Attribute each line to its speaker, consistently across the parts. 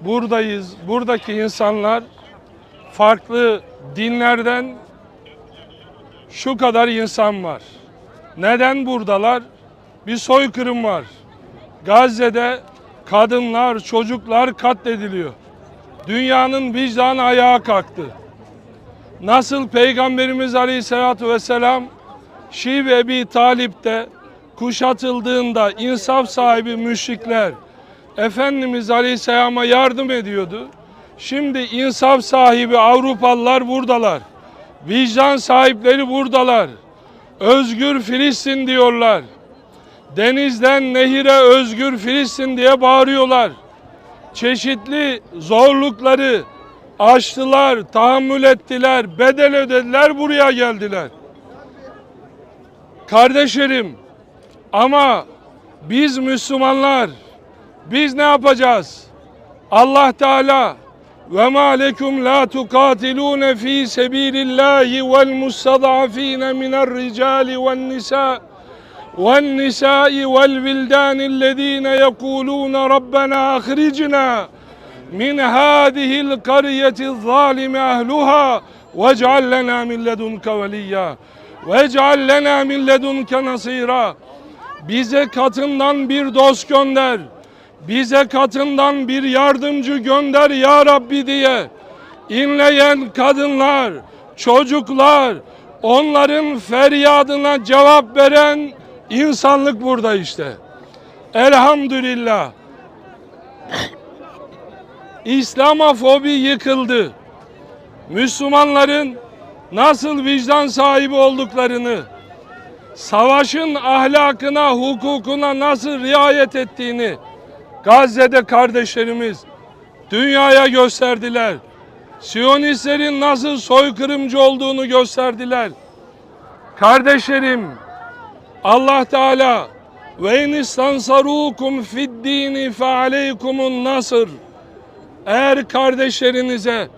Speaker 1: buradayız. Buradaki insanlar farklı dinlerden şu kadar insan var. Neden buradalar? Bir soykırım var. Gazze'de kadınlar, çocuklar katlediliyor. Dünyanın vicdanı ayağa kalktı. Nasıl Peygamberimiz Aleyhisselatü Vesselam Şii ve Ebi Talip'te kuşatıldığında insaf sahibi müşrikler Efendimiz Aleyhisselam'a yardım ediyordu. Şimdi insaf sahibi Avrupalılar buradalar. Vicdan sahipleri buradalar. Özgür Filistin diyorlar. Denizden nehire özgür Filistin diye bağırıyorlar. Çeşitli zorlukları aştılar, tahammül ettiler, bedel ödediler, buraya geldiler. Kardeşlerim ama biz Müslümanlar biz ne yapacağız? Allah Teala ve ma lekum la tukatilun fi sabilillahi vel mustadafin minel ricali ven nisa والنساء والولدان الذين يقولون ربنا أخرجنا من هذه القرية الظالم أهلها واجعل لنا من لدنك وليا واجعل لنا من لدنك نصيرا bize katından bir dost gönder. Bize katından bir yardımcı gönder ya Rabbi diye inleyen kadınlar, çocuklar, onların feryadına cevap veren insanlık burada işte. Elhamdülillah. İslamofobi yıkıldı. Müslümanların nasıl vicdan sahibi olduklarını, savaşın ahlakına, hukukuna nasıl riayet ettiğini Gazze'de kardeşlerimiz dünyaya gösterdiler. Siyonistlerin nasıl soykırımcı olduğunu gösterdiler. Kardeşlerim, Allah Teala ve in istansarukum fid dini nasır. Eğer kardeşlerinize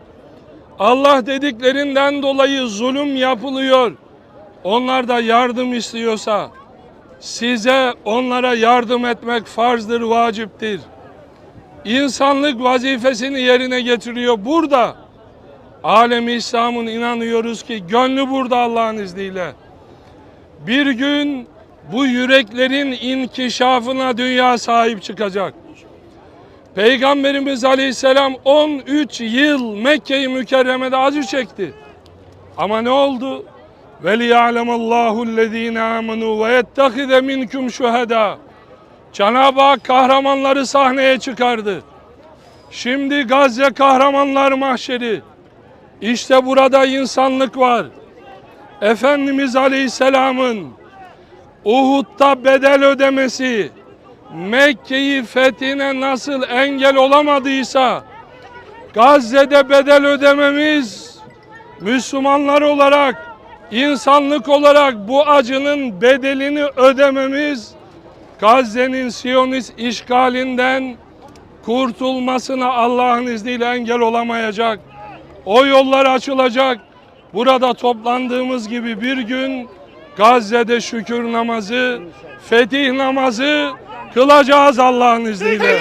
Speaker 1: Allah dediklerinden dolayı zulüm yapılıyor, onlar da yardım istiyorsa size onlara yardım etmek farzdır, vaciptir. İnsanlık vazifesini yerine getiriyor burada. Alemi İslam'ın inanıyoruz ki gönlü burada Allah'ın izniyle. Bir gün bu yüreklerin inkişafına dünya sahip çıkacak. Peygamberimiz Aleyhisselam 13 yıl Mekke-i Mükerreme'de acı çekti. Ama ne oldu? وَلِيَعْلَمَ اللّٰهُ الَّذ۪ينَ آمَنُوا وَيَتَّخِذَ مِنْكُمْ شُهَدًا Cenab-ı Hak kahramanları sahneye çıkardı. Şimdi Gazze kahramanlar mahşeri. İşte burada insanlık var. Efendimiz Aleyhisselam'ın Uhud'da bedel ödemesi Mekke'yi fethine nasıl engel olamadıysa Gazze'de bedel ödememiz Müslümanlar olarak insanlık olarak bu acının bedelini ödememiz Gazze'nin Siyonist işgalinden kurtulmasına Allah'ın izniyle engel olamayacak. O yollar açılacak. Burada toplandığımız gibi bir gün Gazze'de şükür namazı, fetih namazı kılacağız Allah'ın izniyle.